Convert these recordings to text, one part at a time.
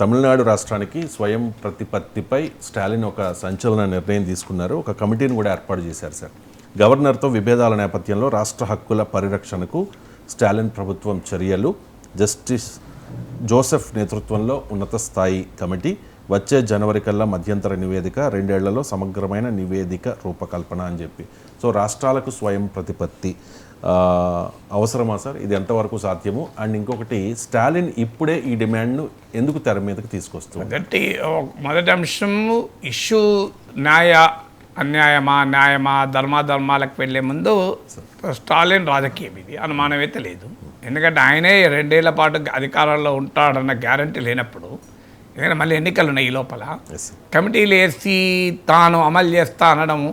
తమిళనాడు రాష్ట్రానికి స్వయం ప్రతిపత్తిపై స్టాలిన్ ఒక సంచలన నిర్ణయం తీసుకున్నారు. ఒక కమిటీని కూడా ఏర్పాటు చేశారు సార్. గవర్నర్తో విభేదాల నేపథ్యంలో రాష్ట్ర హక్కుల పరిరక్షణకు స్టాలిన్ ప్రభుత్వం చర్యలు. జస్టిస్ జోసెఫ్ నేతృత్వంలో ఉన్నత స్థాయి కమిటీ వచ్చే జనవరి కల్లా మధ్యంతర నివేదిక రెండేళ్ళలో సమగ్రమైన నివేదిక రూపకల్పన అని చెప్పి. సో రాష్ట్రాలకు స్వయం ప్రతిపత్తి. అవసరమా సార్? ఇది ఎంతవరకు సాధ్యము? అండ్ ఇంకొకటి స్టాలిన్ ఇప్పుడే ఈ డిమాండ్ను ఎందుకు తెర మీదకి తీసుకొస్తుంది మొదటి మొదటి అంశం ఇష్యూ న్యాయ అన్యాయమా న్యాయమా ధర్మాధర్మాలకు వెళ్ళే ముందు స్టాలిన్ రాజకీయం ఇది అనుమానమైతే లేదు. ఎందుకంటే ఆయనే రెండేళ్ళ పాటు అధికారంలో ఉంటాడన్న గ్యారంటీ లేనప్పుడు. ఎందుకంటే మళ్ళీ ఎన్నికలు ఉన్నాయి ఈ లోపల. కమిటీలు వేసి తాను అమలు చేస్తా అనడము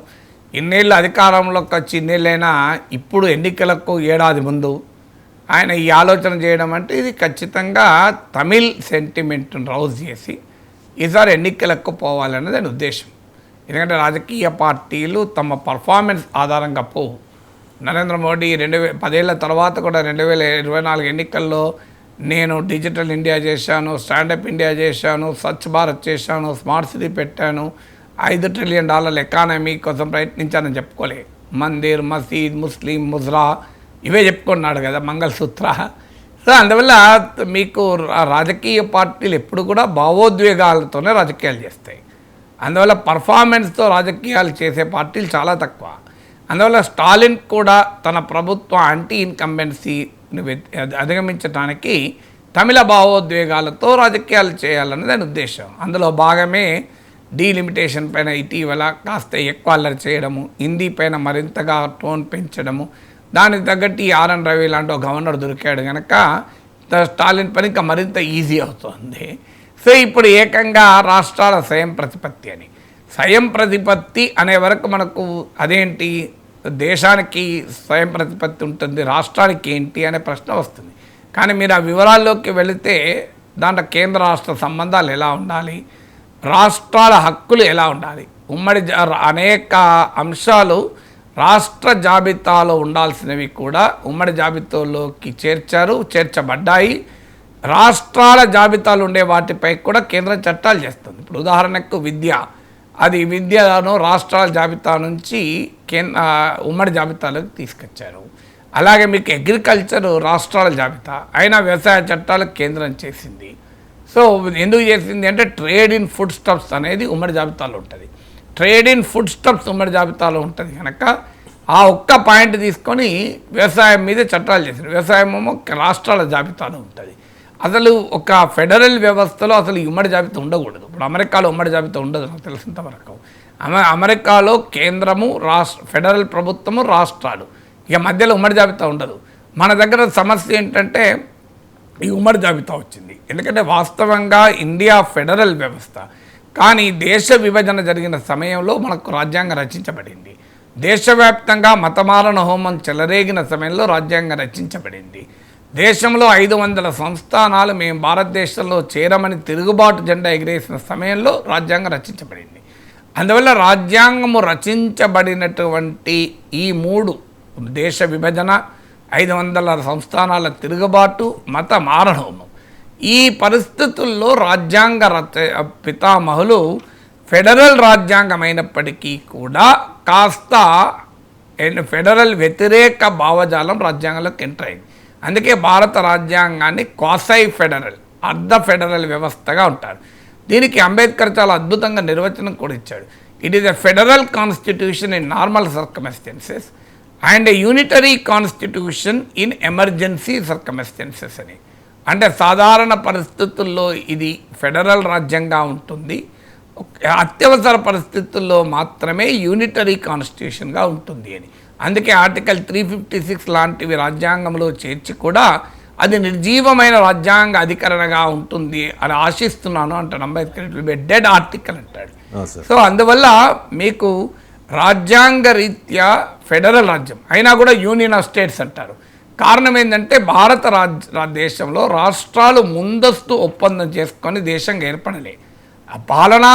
ఇన్నేళ్ళు అధికారంలోకి వచ్చి ఇన్నేళ్ళైనా ఇప్పుడు ఎన్నికలకు ఏడాది ముందు ఆయన ఈ ఆలోచన చేయడం అంటే ఇది ఖచ్చితంగా తమిళ్ సెంటిమెంట్ను రౌజ్ చేసి ఈసారి ఎన్నికలకు పోవాలన్నది ఆయన ఉద్దేశం. ఎందుకంటే రాజకీయ పార్టీలు తమ పర్ఫార్మెన్స్ ఆధారంగా పోవు. నరేంద్ర మోడీ రెండు వే పదేళ్ళ తర్వాత కూడా రెండు వేల ఇరవై నాలుగు ఎన్నికల్లో నేను డిజిటల్ ఇండియా చేశాను స్టాండప్ ఇండియా చేశాను స్వచ్ఛ భారత్ చేశాను స్మార్ట్ సిటీ పెట్టాను. ఐదు ట్రిలియన్ డాలర్ల ఎకానమీ కోసం ప్రయత్నించానని చెప్పుకోలే. మందిర్ మసీద్ ముస్లిం ముజ్రా ఇవే చెప్పుకున్నాడు కదా మంగళసూత్ర. సో అందువల్ల మీకు రాజకీయ పార్టీలు ఎప్పుడు కూడా భావోద్వేగాలతోనే రాజకీయాలు చేస్తాయి. అందువల్ల పర్ఫార్మెన్స్తో రాజకీయాలు చేసే పార్టీలు చాలా తక్కువ. అందువల్ల స్టాలిన్ కూడా తన ప్రభుత్వ యాంటీ ఇన్కంబెన్సీ అధిగమించడానికి తమిళ భావోద్వేగాలతో రాజకీయాలు చేయాలన్నది దాని ఉద్దేశం. అందులో భాగమే డీలిమిటేషన్ పైన ఇటీవల కాస్త ఎక్కువ అల్లరి చేయడము హిందీ పైన మరింతగా టోన్ పెంచడము దానికి తగ్గట్టు ఈ ఆర్ఎన్ రవి లాంటి ఒక గవర్నర్ దొరికాడు కనుక స్టాలిన్ పని ఇంకా మరింత ఈజీ అవుతుంది. సో ఇప్పుడు ఏకంగా రాష్ట్రాల స్వయం ప్రతిపత్తి అని. స్వయం ప్రతిపత్తి అనే వరకు మనకు అదేంటి? దేశానికి స్వయం ప్రతిపత్తి ఉంటుంది రాష్ట్రానికి ఏంటి అనే ప్రశ్న వస్తుంది. కానీ మీరు ఆ వివరాల్లోకి వెళితే దాంట్లో కేంద్ర రాష్ట్ర సంబంధాలు ఎలా ఉండాలి రాష్ట్రాల హక్కులు ఎలా ఉండాలి ఉమ్మడి జా- అనేక అంశాలు రాష్ట్ర జాబితాలో ఉండాల్సినవి కూడా ఉమ్మడి జాబితాలోకి చేర్చారు చేర్చబడ్డాయి. రాష్ట్రాల జాబితాలు ఉండే వాటిపై కూడా కేంద్రం చట్టాలు చేస్తుంది. ఇప్పుడు ఉదాహరణకు విద్య. అది విద్యను రాష్ట్రాల జాబితా నుంచి కేంద్ర ఉమ్మడి జాబితాలోకి తీసుకొచ్చారు. అలాగే మీకు అగ్రికల్చర్ రాష్ట్రాల జాబితా అయినా వ్యవసాయ చట్టాలు కేంద్రం చేసింది. సో ఎందుకు చేసింది అంటే ట్రేడ్ ఇన్ ఫుడ్ స్టఫ్స్ అనేది ఉమ్మడి జాబితాలో ఉంటుంది. ట్రేడ్ ఇన్ ఫుడ్ స్టఫ్స్ ఉమ్మడి జాబితాలో ఉంటుంది కనుక ఆ ఒక్క పాయింట్ తీసుకొని వ్యవసాయం మీదే చట్టాలు చేశారు వ్యవసాయం ఏమో రాష్ట్రాల జాబితాలో ఉంటుంది. అసలు ఒక ఫెడరల్ వ్యవస్థలో అసలు ఈ ఉమ్మడి జాబితా ఉండకూడదు. ఇప్పుడు అమెరికాలో ఉమ్మడి జాబితా ఉండదు నాకు తెలిసినంతవరకు అమె అమెరికాలో కేంద్రము రాష్ట్ర ఫెడరల్ ప్రభుత్వము రాష్ట్రాలు. ఇక మధ్యలో ఉమ్మడి జాబితా ఉండదు. మన దగ్గర సమస్య ఏంటంటే ఈ ఉమ్మడి జాబితా వచ్చింది. ఎందుకంటే వాస్తవంగా ఇండియా ఫెడరల్ వ్యవస్థ. కానీ దేశ విభజన జరిగిన సమయంలో మనకు రాజ్యాంగం రచించబడింది. దేశవ్యాప్తంగా మతమారణ హోమం చెలరేగిన సమయంలో రాజ్యాంగం రచించబడింది. దేశంలో ఐదు వందల సంస్థానాలు మేము భారతదేశంలో చేరమని తిరుగుబాటు జెండా ఎగిరేసిన సమయంలో రాజ్యాంగం రచించబడింది. అందువల్ల రాజ్యాంగము రచించబడినటువంటి ఈ మూడు దేశ విభజన ఐదు వందల సంస్థానాల తిరుగుబాటు మత మారణము. ఈ పరిస్థితుల్లో రాజ్యాంగ రచ పితామహులు ఫెడరల్ రాజ్యాంగం అయినప్పటికీ కూడా కాస్త ఫెడరల్ వ్యతిరేక భావజాలం రాజ్యాంగంలోకి ఎంటర్ అయింది. అందుకే భారత రాజ్యాంగాన్ని క్వాసై ఫెడరల్ అర్ధ ఫెడరల్ వ్యవస్థగా ఉంటారు. దీనికి అంబేద్కర్ చాలా అద్భుతంగా నిర్వచనం కూడా ఇచ్చాడు. It is a federal constitution in normal circumstances and a unitary constitution in emergency circumstances అని. అంటే సాధారణ పరిస్థితుల్లో ఇది ఫెడరల్ రాజ్యంగా ఉంటుంది. అత్యవసర పరిస్థితుల్లో మాత్రమే యూనిటరీ కాన్స్టిట్యూషన్గా ఉంటుంది అని. అందుకే ఆర్టికల్ త్రీ ఫిఫ్టీ సిక్స్ లాంటివి రాజ్యాంగంలో చేర్చి కూడా అది నిర్జీవమైన రాజ్యాంగ అధికరణగా ఉంటుంది అని ఆశిస్తున్నాను అంటాడు. Ambedkar it will be dead article అంటాడు. సో అందువల్ల మీకు రాజ్యాంగ రీత్యా ఫెడరల్ రాజ్యం అయినా కూడా యూనియన్ ఆఫ్ స్టేట్స్ అంటారు. కారణం ఏంటంటే భారత రాజ్ రా- దేశంలో రాష్ట్రాలు ముందస్తు ఒప్పందం చేసుకొని దేశంగా ఏర్పడలే. ఆ పాలనా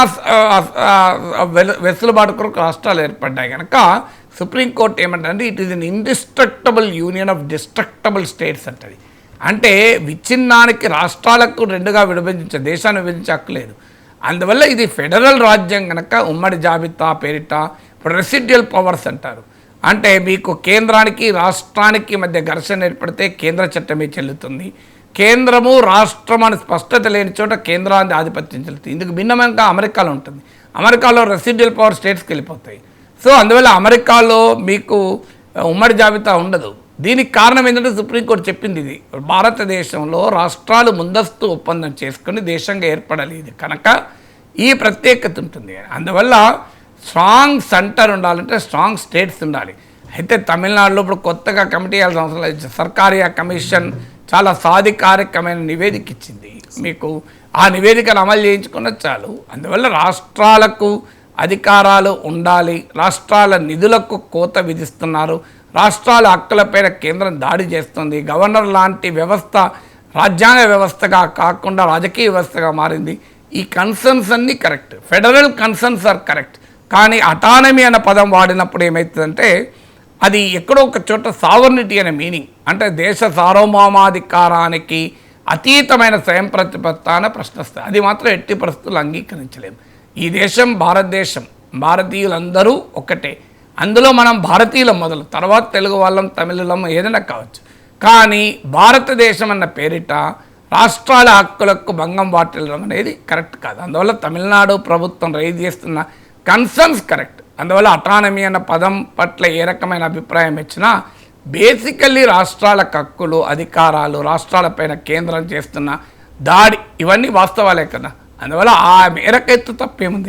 వెసులుబాటు కొరకు రాష్ట్రాలు ఏర్పడ్డాయి కనుక సుప్రీంకోర్టు ఏమంటే it is an indestructible union of destructible states అంటది. అంటే విచ్ఛిన్నానికి రాష్ట్రాలకు రెండుగా విభజించే దేశాన్ని విభజించే హక్కు లేదు. అందువల్ల ఇది ఫెడరల్ రాజ్యం కనుక ఉమ్మడి జాబితా పేరిట ఇప్పుడు పవర్స్ అంటారు. అంటే మీకు కేంద్రానికి రాష్ట్రానికి మధ్య ఘర్షణ ఏర్పడితే కేంద్ర చట్టమే చెల్లుతుంది? కేంద్రము రాష్ట్రం అని స్పష్టత లేని చోట కేంద్రాన్ని ఆధిపత్యం చెల్లుతుంది. ఇందుకు భిన్నమంగా అమెరికాలో ఉంటుంది. అమెరికాలో రెసిడ్యుల్ పవర్ స్టేట్స్కి వెళ్ళిపోతాయి. సో అందువల్ల అమెరికాలో మీకు ఉమ్మడి జాబితా ఉండదు. దీనికి కారణం ఏంటంటే సుప్రీంకోర్టు చెప్పింది ఇది. భారతదేశంలో రాష్ట్రాలు ముందస్తు ఒప్పందం చేసుకుని దేశంగా ఏర్పడాలి ఇది కనుక ఈ ప్రత్యేకత ఉంటుంది. అందువల్ల స్ట్రాంగ్ సెంటర్ ఉండాలంటే స్ట్రాంగ్ స్టేట్స్ ఉండాలి. అయితే తమిళనాడులో ఇప్పుడు కొత్తగా కమిటీ వేయాల్సిన అవసరం లేదు. సర్కారియా కమిషన్ చాలా సాధికారికమైన నివేదిక ఇచ్చింది. మీకు ఆ నివేదికను అమలు చేయించుకున్న చాలు. అందువల్ల రాష్ట్రాలకు అధికారాలు ఉండాలి రాష్ట్రాల నిధులకు కోత విధిస్తున్నారు రాష్ట్రాల హక్కులపైన కేంద్రం దాడి చేస్తుంది. గవర్నర్ లాంటి వ్యవస్థ రాజ్యాంగ వ్యవస్థగా కాకుండా రాజకీయ వ్యవస్థగా మారింది. ఈ కన్సర్న్స్ అన్నీ correct federal concerns are correct కానీ అటానమీ అన్న పదం వాడినప్పుడు ఏమవుతుందంటే అది ఎక్కడో ఒక చోట సావర్నిటీ అనే మీనింగ్ అంటే దేశ సార్వభౌమాధికారానికి అతీతమైన స్వయం ప్రతిపత్త అనే ప్రశ్నిస్తాయి అది మాత్రం ఎట్టి పరిస్థితులు అంగీకరించలేము. ఈ దేశం భారతదేశం. భారతీయులందరూ ఒకటే అందులో మనం భారతీయులం మొదలు తర్వాత తెలుగు వాళ్ళం తమిళం ఏదైనా కావచ్చు. కానీ భారతదేశం అన్న పేరిట రాష్ట్రాల హక్కులకు భంగం వాటిల్లడం అనేది కరెక్ట్ కాదు. అందువల్ల తమిళనాడు ప్రభుత్వం రైజ్ చేస్తున్న కన్సర్న్స్ కరెక్ట్. అందువల్ల అటానమీ అన్న పదం పట్ల ఏ రకమైన అభిప్రాయం ఇచ్చినా బేసికల్లీ రాష్ట్రాల హక్కులు అధికారాలు రాష్ట్రాలపైన కేంద్రం చేస్తున్న దాడి ఇవన్నీ వాస్తవాలే కదా. అందువల్ల ఆ మేరకెత్తు తప్పేముంది?